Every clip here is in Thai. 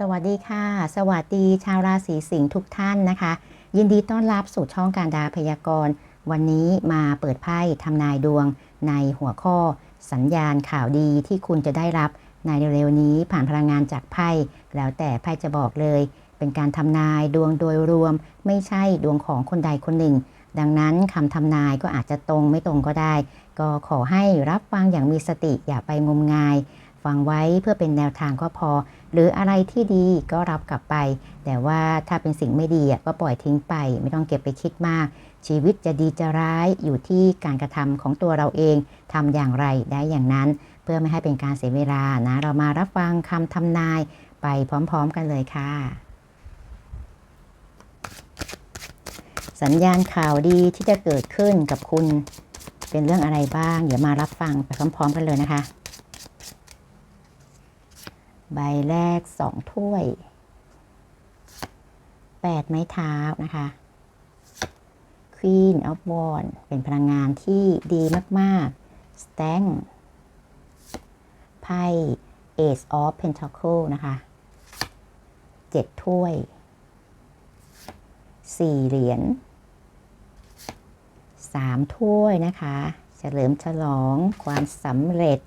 สวัสดีค่ะ สวัสดีชาวราศีสิงห์ทุกท่านนะคะ ยินดีต้อนรับสู่ช่องการดาพยากรณ์ วันนี้มาเปิดไพ่ทำนายดวงในหัวข้อ สัญญาณข่าวดีที่คุณจะได้รับในเร็วๆนี้ผ่านพลังงานจากไพ่แล้วแต่ไพ่จะบอกเลย เป็นการทำนายดวงโดยรวม ไม่ใช่ดวงของคนใดคนหนึ่ง ดังนั้นคำทำนายก็อาจจะตรงไม่ตรงก็ได้ ก็ขอให้รับฟังอย่างมีสติอย่าไปงมงาย ฟังไว้เพื่อเป็นแนวทางก็พอ หรืออะไรที่ดีก็รับกลับไป แต่ว่าถ้าเป็นสิ่งไม่ดีก็ปล่อยทิ้งไป ไม่ต้องเก็บไปคิดมาก ชีวิตจะดีจะร้ายอยู่ที่การกระทำของตัวเราเองทำอย่างไรได้อย่างนั้น เพื่อไม่ให้เป็นการเสียเวลานะเรามารับฟังคำทำนายไปพร้อม ๆ กันเลยค่ะสัญญาณข่าวดีที่จะเกิดขึ้นกับคุณเป็นเรื่องอะไรบ้าง เดี๋ยวมารับฟังไปพร้อม ๆ กันเลยนะคะ ใบแรกสองถ้วยแปดไม้เท้านะคะ Queen of w a n d เป็นพลังงานที่ดีมากๆ Stank ไพ่ Ace of Pentacle นะคะเจ็ดถ้วยสี่เหรียญสามถ้วยนะคะ เฉลิมฉลองความสำเร็จ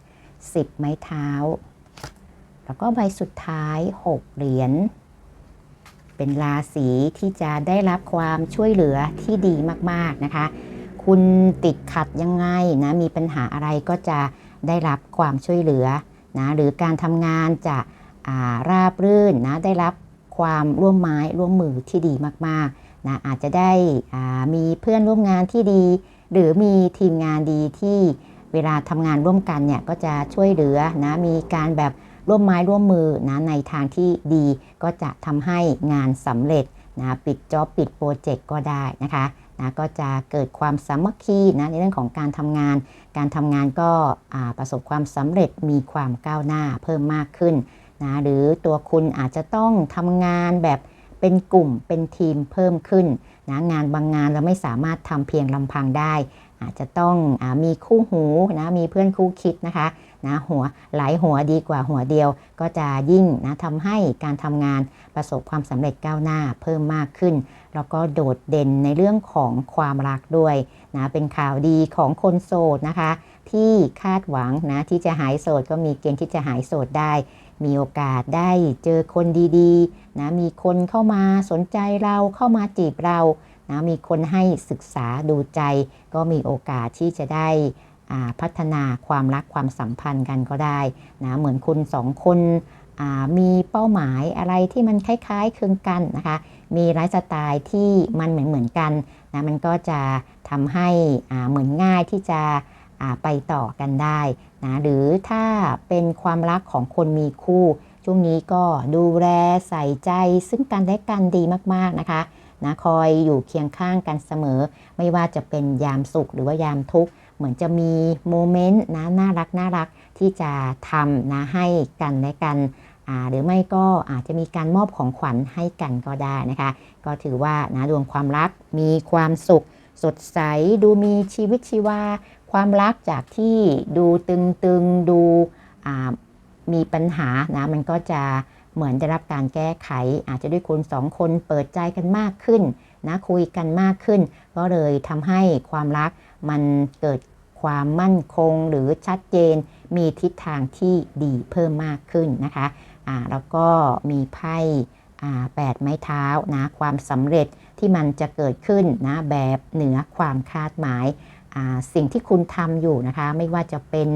สิบไม้เท้า แล้วก็ใบสุดท้าย 6 เหรียญ เป็นราศีที่จะได้รับความช่วยเหลือที่ดีมากๆนะคะ คุณติดขัดยังไงนะมีปัญหาอะไรก็จะได้รับความช่วยเหลือนะหรือการทำงานจะราบรื่นนะได้รับความร่วมไม้ร่วมมือที่ดีมากๆนะอาจจะได้มีเพื่อนร่วมงานที่ดี หรือมีทีมงานดีที่เวลาทำงานร่วมกันเนี่ยก็จะช่วยเหลือนะมีการแบบ ร่วมไม้ร่วมมือนะในทางที่ดีก็จะทำให้งานสำเร็จนะปิดจ็อบปิดโปรเจกต์ก็ได้นะคะนะก็จะเกิดความสามัคคีนะในเรื่องของการทำงาน การทำงานก็ประสบความสำเร็จมีความก้าวหน้าเพิ่มมากขึ้นนะหรือตัวคุณอาจจะต้องทำงานแบบเป็นกลุ่มเป็นทีมเพิ่มขึ้นนะงานบางงานเราไม่สามารถทำเพียงลำพังได้ อาจจะต้องอมีคู่หูนะมีเพื่อนคู่คิดนะคะนะหัวหลายหัวดีกว่าหัวเดียว ก็จะยิ่งนะทำให้การทำงานประสบความสำเร็จก้าวหน้าเพิ่มมากขึ้น แล้วก็โดดเด่นในเรื่องของความรักด้วยนะเป็นข่าวดีของคนโสดนะคะ ที่คาดหวังนะที่จะหายโสดก็มีเกณฑ์ที่จะหายโสดได้ มีโอกาสได้เจอคนดีๆนะมีคนเข้ามาสนใจเราเข้ามาจีบเรา นะมีคนให้ศึกษาดูใจ ก็มีโอกาสที่จะได้พัฒนาความรักความสัมพันธ์กันก็ได้นะเหมือนคุณสองคนมีเป้าหมายอะไรที่มันคล้ายๆคลึงกันนะคะ มีไลฟ์สไตล์ที่มันเหมือนเหมือนกันนะมันก็จะทำให้เหมือนง่ายที่จะไปต่อกันได้นะหรือถ้าเป็นความรักของคนมีคู่ ช่วงนี้ก็ดูแลใส่ใจซึ่งกันและกันดีมากๆนะคะ นะคอยอยู่เคียงข้างกันเสมอ ไม่ว่าจะเป็นยามสุขหรือว่ายามทุกข์เหมือนจะมีโมเมนต์นะน่ารักน่ารักที่จะทำนะให้กันและกันหรือไม่ก็อาจจะมีการมอบของขวัญให้กันก็ได้นะคะ ก็ถือว่านะดวงความรักมีความสุข สดใสดูมีชีวิตชีวา ความรักจากที่ดูตึงๆดูมีปัญหานะมันก็จะ เหมือนได้รับการแก้ไข อาจจะด้วยคุณสองคนเปิดใจกันมากขึ้นนะคุยกันมากขึ้น ก็เลยทำให้ความรักมันเกิดความมั่นคงหรือชัดเจน มีทิศทางที่ดีเพิ่มมากขึ้นนะคะแล้วก็มีไพ่แปดไม้เท้านะความสำเร็จที่มันจะเกิดขึ้นนะแบบเหนือความคาดหมายสิ่งที่คุณทำอยู่นะคะ ไม่ว่าจะเป็น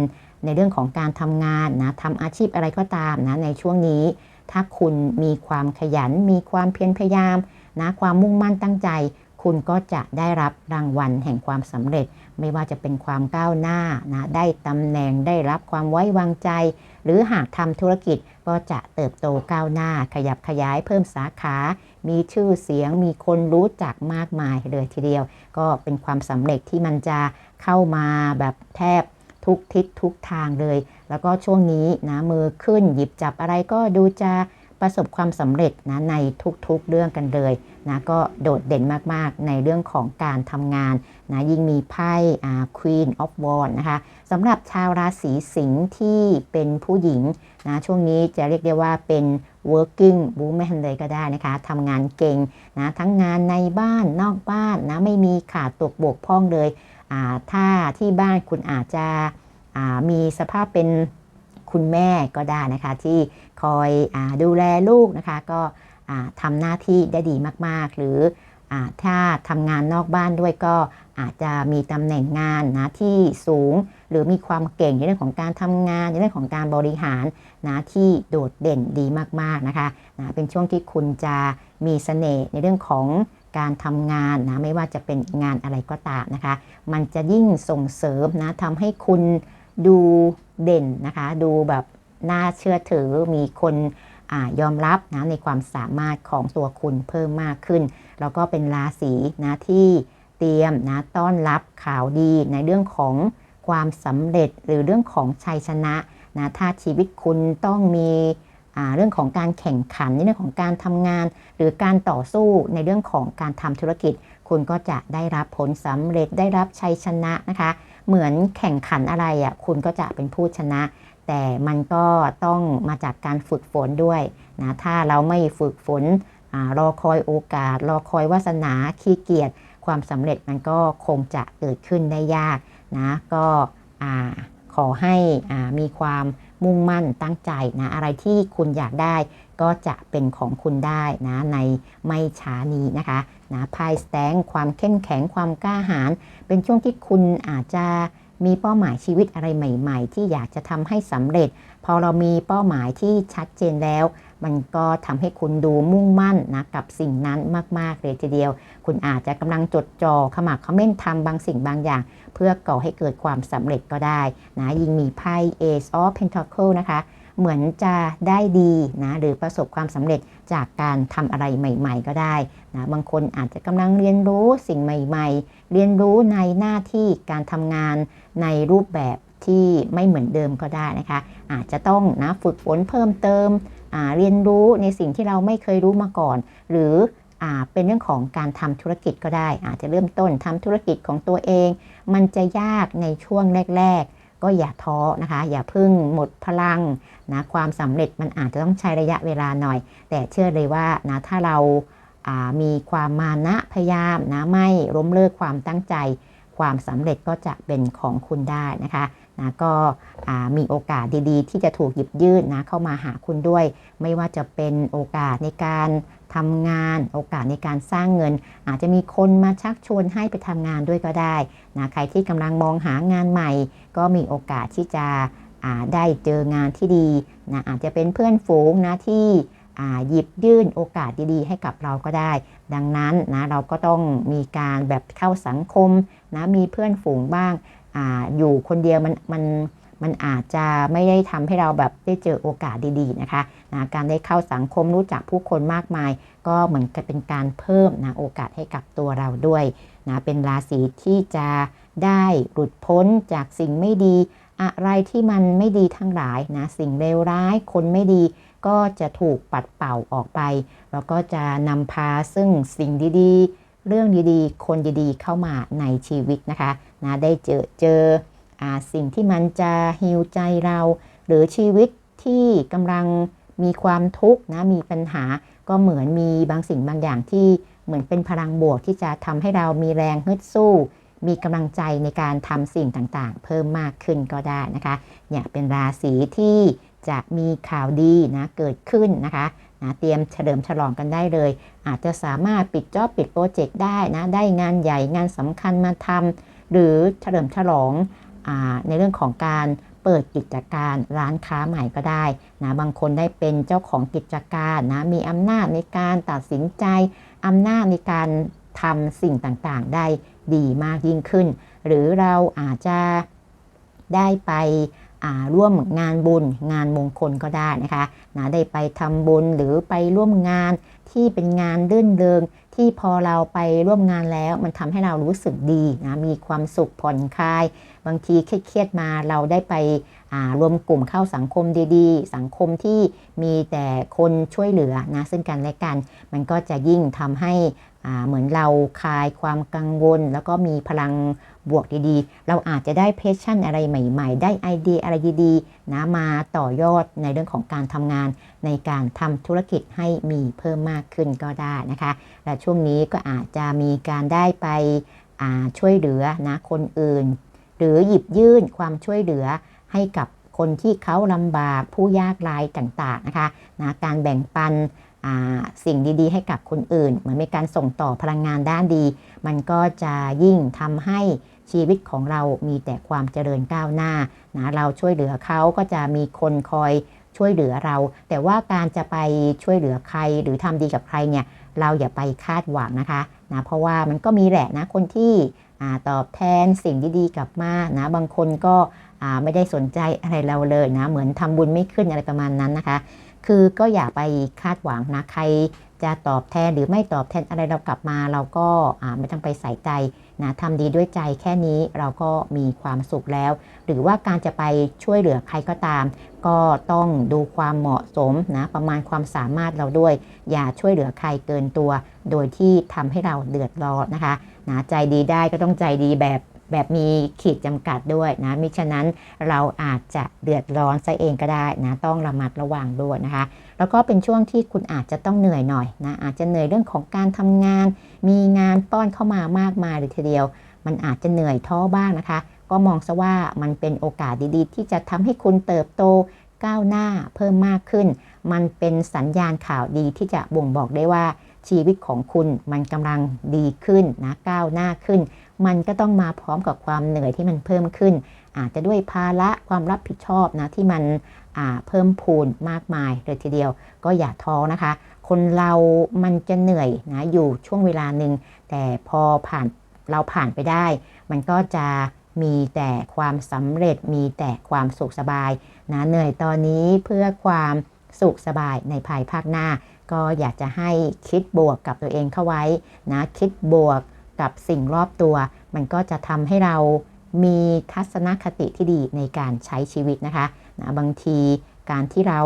ในเรื่องของการทำงานนะทำอาชีพอะไรก็ตามนะในช่วงนี้ ถ้าคุณมีความขยัน มีความเพียรพยายามนะความมุ่งมั่นตั้งใจ คุณก็จะได้รับรางวัลแห่งความสำเร็จ ไม่ว่าจะเป็นความก้าวหน้านะได้ตำแหน่งได้รับความไว้วางใจ หรือหากทำธุรกิจก็จะเติบโตก้าวหน้า ขยับขยายเพิ่มสาขา มีชื่อเสียง มีคนรู้จักมากมายเลยทีเดียว ก็เป็นความสำเร็จที่มันจะเข้ามาแบบแทบทุกทิศทุกทางเลย แล้วก็ช่วงนี้นะมือขึ้นหยิบจับอะไรก็ดูจะประสบความสำเร็จนะในทุกๆเรื่องกันเลยนะก็โดดเด่นมากๆในเรื่องของการทำงานนะยิ่งมีไพ่อ่า Queen of Wands นะคะสำหรับชาวราศีสิงห์ที่เป็นผู้หญิงนะช่วงนี้จะเรียกได้ว่าเป็น working woman เลยก็ได้นะคะทำงานเก่งนะทั้งงานในบ้านนอกบ้านนะไม่มีขาดตกบกพร่องเลยอ่าถ้าที่บ้านคุณอาจจะ มีสภาพเป็นคุณแม่ก็ได้นะคะ ที่คอยอดูแลลูกนะคะ ก็ทำหน้าที่ได้ดีมาก ๆ หรืออถ้าทำงานนอกบ้านด้วยก็อาจจะมีตำแหน่งงานนะที่สูง หรือมีความเก่งในเรื่องของการทำงานในเรื่องของการบริหารนะที่โดดเด่นดีมาก ๆ นะคะนะเป็นช่วงที่คุณจะมีเสน่ห์ในเรื่องของการทำงานนะไม่ว่าจะเป็นงานอะไรก็ตามนะคะ มันจะยิ่งส่งเสริมนะทำให้คุณ ดูเด่นนะคะ ดูแบบน่าเชื่อถือมีคนอยอมรับนะในความสามารถของตัวคุณเพิ่มมากขึ้น แล้วก็เป็นราศีนะที่เตรียมนะต้อนรับข่าวดีในเรื่องของความสำเร็จหรือเรื่องของชัยชนะนะถ้าชีวิตคุณต้องมีเรื่องของการแข่งขันในเรื่องของการทำงาน หรือการต่อสู้ในเรื่องของการทำธุรกิจ คุณก็จะได้รับผลสำเร็จได้รับชัยชนะนะคะ เหมือนแข่งขันอะไรอะคุณก็จะเป็นผู้ชนะ แต่มันก็ต้องมาจากการฝึกฝนด้วยนะถ้าเราไม่ฝึกฝนอรอคอยโอกาส รอคอยวาสนาขี้เกียจความสำเร็จมันก็คงจะเกิดขึ้นได้ยากนะก็ขอให้อ่ามีความมุ่งมั่นตั้งใจนะอะไรที่คุณอยากได้ก็จะเป็นของคุณได้นะในไม่ช้านี้นะคะ นะไพ่สแตงความเข้มแข็งความกล้าหาญเป็นช่วงที่คุณอาจจะมีเป้าหมายชีวิตอะไรใหม่ ๆ ที่อยากจะทำให้สำเร็จ พอเรามีเป้าหมายที่ชัดเจนแล้ว มันก็ทำให้คุณดูมุ่งมั่นนะกับสิ่งนั้นมาก ๆ เลยทีเดียว คุณอาจจะกำลังจดจ่อขมักเขม้นทำบางสิ่งบางอย่าง เพื่อก่อให้เกิดความสำเร็จก็ได้นะยิ่งมีไพ่ Ace of Pentacle นะคะ เหมือนจะได้ดีนะหรือประสบความสำเร็จจากการทำอะไรใหม่ ๆ ก็ได้นะบางคนอาจจะกำลังเรียนรู้สิ่งใหม่ ๆ เรียนรู้ในหน้าที่การทำงานในรูปแบบที่ไม่เหมือนเดิมก็ได้นะคะ อาจจะต้องนะฝึกฝนเพิ่มเติมเรียนรู้ในสิ่งที่เราไม่เคยรู้มาก่อน หรือเป็นเรื่องของการทำธุรกิจก็ได้ อาจจะเริ่มต้นทำธุรกิจของตัวเอง มันจะยากในช่วงแรก ก็อย่าท้อนะคะ อย่าพึ่งหมดพลังนะความสำเร็จมันอาจจะต้องใช้ระยะเวลาหน่อย แต่เชื่อเลยว่านะถ้าเราามีความมานะพยายามนะไม่ล้มเลิกความตั้งใจ ความสำเร็จก็จะเป็นของคุณได้นะคะ นะก็มีโอกาสดีๆ ที่จะถูกหยิบยื่นนะเข้ามาหาคุณด้วย ไม่ว่าจะเป็นโอกาสในการทำงานโอกาสในการสร้างเงิน อาจจะมีคนมาชักชวนให้ไปทำงานด้วยก็ได้นะใครที่กำลังมองหางานใหม่ ก็มีโอกาสที่จะได้เจองานที่ดีนะอาจจะเป็นเพื่อนฝูงนะที่หยิบยื่นโอกาสดีๆ ให้กับเราก็ได้ ดังนั้นนะเราก็ต้องมีการแบบเข้าสังคมนะมีเพื่อนฝูงบ้าง ออยู่คนเดียวมันมันมันอาจจะไม่ได้ทำให้เราแบบได้เจอโอกาสดีๆนะคะนะการได้เข้าสังคมรู้จักผู้คนมากมาย ก็เหมือนกับเป็นการเพิ่มนะโอกาสให้กับตัวเราด้วยนะเป็นราศีที่จะได้หลุดพ้นจากสิ่งไม่ดี อะไรที่มันไม่ดีทั้งหลายนะสิ่งเลวร้ายคนไม่ดี ก็จะถูกปัดเป่าออกไป แล้วก็จะนำพาซึ่งสิ่งดีๆ เรื่องดีๆ คนดีๆ เข้ามาในชีวิตนะคะนะได้เจอเจออาสิ่งที่มันจะฮิวใจเรา หรือชีวิตที่กำลังมีความทุกข์นะมีปัญหาก็เหมือนมีบางสิ่งบางอย่างที่เหมือนเป็นพลังบวกที่จะทำให้เรามีแรงฮึดสู้ มีกำลังใจในการทำสิ่งต่างๆ เพิ่มมากขึ้นก็ได้นะคะเนี่ยเป็นราศีที่จะมีข่าวดีนะเกิดขึ้นนะคะ เตรียมเฉลิมฉลองกันได้เลย อาจจะสามารถปิดจอบปิดโปรเจกต์ได้นะได้งานใหญ่งานสำคัญมาทำหรือเฉลิมฉลองอในเรื่องของการเปิดกิจการร้านค้าใหม่ก็ได้นะบางคนได้เป็นเจ้าของกิจการนะมีอำนาจในการตัดสินใจอำนาจในการทำสิ่งต่างๆ ได้ดีมากยิ่งขึ้น หรือเราอาจจะได้ไป ร่วมงานบุญงานมงคลก็ได้นะคะนะได้ไปทำบุญหรือไปร่วมงานที่เป็นงานรื่นเริงที่พอเราไปร่วมงานแล้ว มันทำให้เรารู้สึกดีนะมีความสุขผ่อนคลาย บางทีเครียดมาเราได้ไปรวมกลุ่มเข้าสังคมดีๆ สังคมที่มีแต่คนช่วยเหลือนะซึ่งกันและกัน มันก็จะยิ่งทำให้เหมือนเราคลายความกังวล แล้วก็มีพลัง บวกดีๆ เราอาจจะได้เพชชั่นอะไรใหม่ ๆ ได้ไอเดียอะไรดีๆนะมาต่อยอดในเรื่องของการทำงาน ในการทำธุรกิจให้มีเพิ่มมากขึ้นก็ได้นะคะ และช่วงนี้ก็อาจจะมีการได้ไปช่วยเหลือนะคนอื่น หรือหยิบยื่นความช่วยเหลือให้กับคนที่เขาลำบากผู้ยากไร้ต่างๆนะคะนะการแบ่งปันสิ่งดีๆ ให้กับคนอื่น เหมือนเป็นการส่งต่อพลังงานด้านดี มันก็จะยิ่งทำให้ ชีวิตของเรามีแต่ความเจริญก้าวหน้านะเราช่วยเหลือเขาก็จะมีคนคอยช่วยเหลือเรา แต่ว่าการจะไปช่วยเหลือใครหรือทำดีกับใครเนี่ยเราอย่าไปคาดหวังนะคะนะเพราะว่ามันก็มีแหละนะคนที่ตอบแทนสิ่งดีๆกลับมานะบางคนก็ไม่ได้สนใจอะไรเราเลยนะเหมือนทำบุญไม่ขึ้นอะไรประมาณนั้นนะคะ คือก็อย่าไปคาดหวังนะใครจะตอบแทนหรือไม่ตอบแทนอะไรเรากลับมา เราก็ไม่ต้องไปใส่ใจ นะทำดีด้วยใจแค่นี้เราก็มีความสุขแล้ว หรือว่าการจะไปช่วยเหลือใครก็ตาม ก็ต้องดูความเหมาะสมนะประมาณความสามารถเราด้วย อย่าช่วยเหลือใครเกินตัว โดยที่ทำให้เราเดือดร้อนนะคะนะใจดีได้ก็ต้องใจดีแบบ แบบมีขีดจำกัดด้วยนะมิฉะนั้นเราอาจจะเดือดร้อนซะเองก็ได้นะต้องระมัดระวังด้วยนะคะ แล้วก็เป็นช่วงที่คุณอาจจะต้องเหนื่อยหน่อยนะอาจจะเหนื่อยเรื่องของการทำงาน มีงานป้อนเข้ามามากมายเลยทีเดียว มันอาจจะเหนื่อยท้อบ้างนะคะ ก็มองซะว่ามันเป็นโอกาสดีๆ ที่จะทำให้คุณเติบโตก้าวหน้าเพิ่มมากขึ้น มันเป็นสัญญาณข่าวดีที่จะบ่งบอกได้ว่าชีวิตของคุณมันกำลังดีขึ้นนะก้าวหน้าขึ้น มันก็ต้องมาพร้อมกับความเหนื่อยที่มันเพิ่มขึ้น อาจจะด้วยภาระความรับผิดชอบนะที่มันเพิ่มพูนมากมายเลยทีเดียว ก็อย่าท้อนะคะ คนเรามันจะเหนื่อยนะอยู่ช่วงเวลาหนึ่งแต่พอผ่านเราผ่านไปได้ มันก็จะมีแต่ความสำเร็จมีแต่ความสุขสบายนะเหนื่อยตอนนี้เพื่อความสุขสบายในภายภาคหน้า ก็อยากจะให้คิดบวกกับตัวเองเข้าไว้นะคิดบวก กับสิ่งรอบตัว มันก็จะทำให้เรามีทัศนคติที่ดีในการใช้ชีวิตนะคะนะบางทีการที่เรา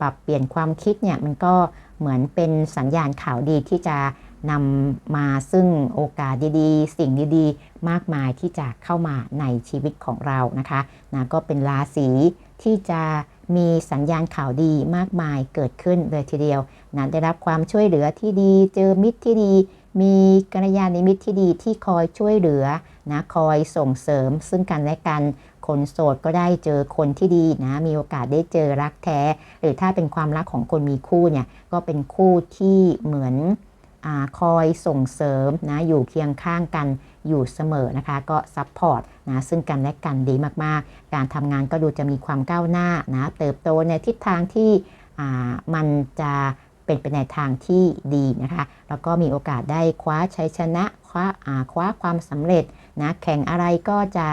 ปรับเปลี่ยนความคิดเนี่ยมันก็เหมือนเป็นสัญญาณข่าวดีที่จะนำมาซึ่งโอกาสดีๆ สิ่งดีๆ มากมายที่จะเข้ามาในชีวิตของเรานะคะนะก็เป็นราศีที่จะมีสัญญาณข่าวดีมากมายเกิดขึ้นเลยทีเดียวนะได้รับความช่วยเหลือที่ดี เจอมิตรที่ดี มีกัลยาณมิตรที่ดีที่คอยช่วยเหลือนะคอยส่งเสริมซึ่งกันและกันคนโสดก็ได้เจอคนที่ดีนะ มีโอกาสได้เจอรักแท้ หรือถ้าเป็นความรักของคนมีคู่เนี่ยก็เป็นคู่ที่เหมือนอคอยส่งเสริมนะอยู่เคียงข้างกันอยู่เสมอนะคะ ก็ซัพพอร์ตนะซึ่งกันและกันดีมากๆ การทำงานก็ดูจะมีความก้าวหน้านะเติบโตในทิศทางที่มันจะ เป็นไปในทางที่ดีนะคะแล้วก็มีโอกาสได้คว้าชัยชนะคว้าคว้าความสำเร็จนะแข่งอะไรก็จะ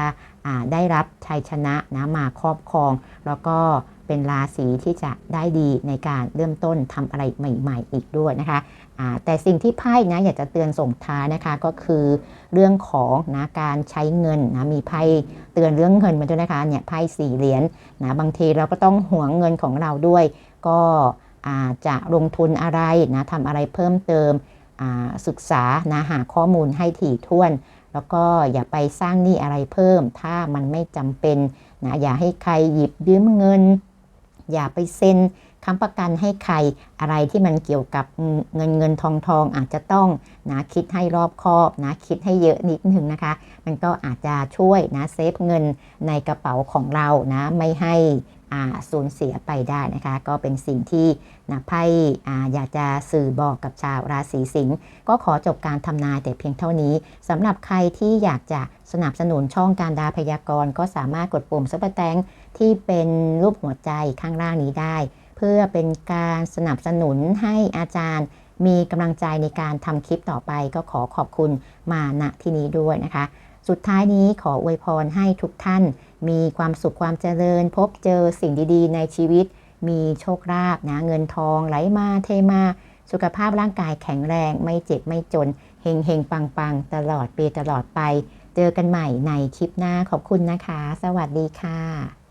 ได้รับชัยชนะนะมาครอบครอง แล้วก็เป็นราศีที่จะได้ดีในการเริ่มต้นทำอะไรใหม่ ๆ อีกด้วยนะคะแต่สิ่งที่ไพ่นะอยากจะเตือนส่งท้ายนะคะก็คือเรื่องของนะการใช้เงินนะมีไพ่เตือนเรื่องเงินมาด้วยนะคะเนี่ยไพ่สี่เหรียญนะบางทีเราก็ต้องห่วงเงินของเราด้วย ก็ จะลงทุนอะไรนะทำอะไรเพิ่มเติมศึกษานะหาข้อมูลให้ถี่ถ้วน แล้วก็อย่าไปสร้างหนี้อะไรเพิ่ม ถ้ามันไม่จำเป็นนะอย่าให้ใครหยิบยืมเงิน อย่าไปเซ็นค้ำประกันให้ใครอะไรที่มันเกี่ยวกับเงินเงินทองทองอาจจะต้องนะคิดให้รอบคอบนะคิดให้เยอะนิดนึงนะคะ มันก็อาจจะช่วยนะเซฟเงินในกระเป๋าของเรานะไม่ให้ สูญเสียไปได้นะคะ ก็เป็นสิ่งที่นะไพ่อยากจะสื่อบอกกับชาวราศีสิงห์ก็ขอจบการทำนายแต่เพียงเท่านี้สำหรับใครที่อยากจะสนับสนุนช่องการดาพยากรณ์ก็สามารถกดปุ่มซับแตงที่เป็นรูปหัวใจข้างล่างนี้ได้ เพื่อเป็นการสนับสนุนให้อาจารย์มีกำลังใจในการทำคลิปต่อไปก็ขอขอบคุณมาณที่นี้ด้วยนะคะ สุดท้ายนี้ขออวยพรให้ทุกท่าน มีความสุขความเจริญ พบเจอสิ่งดีๆ ในชีวิต มีโชคลาภนะเงินทองไหลมาเทมา สุขภาพร่างกายแข็งแรง ไม่เจ็บไม่จนเฮงเฮงปังปังตลอดปีตลอดไป เจอกันใหม่ในคลิปหน้าขอบคุณนะคะ สวัสดีค่ะ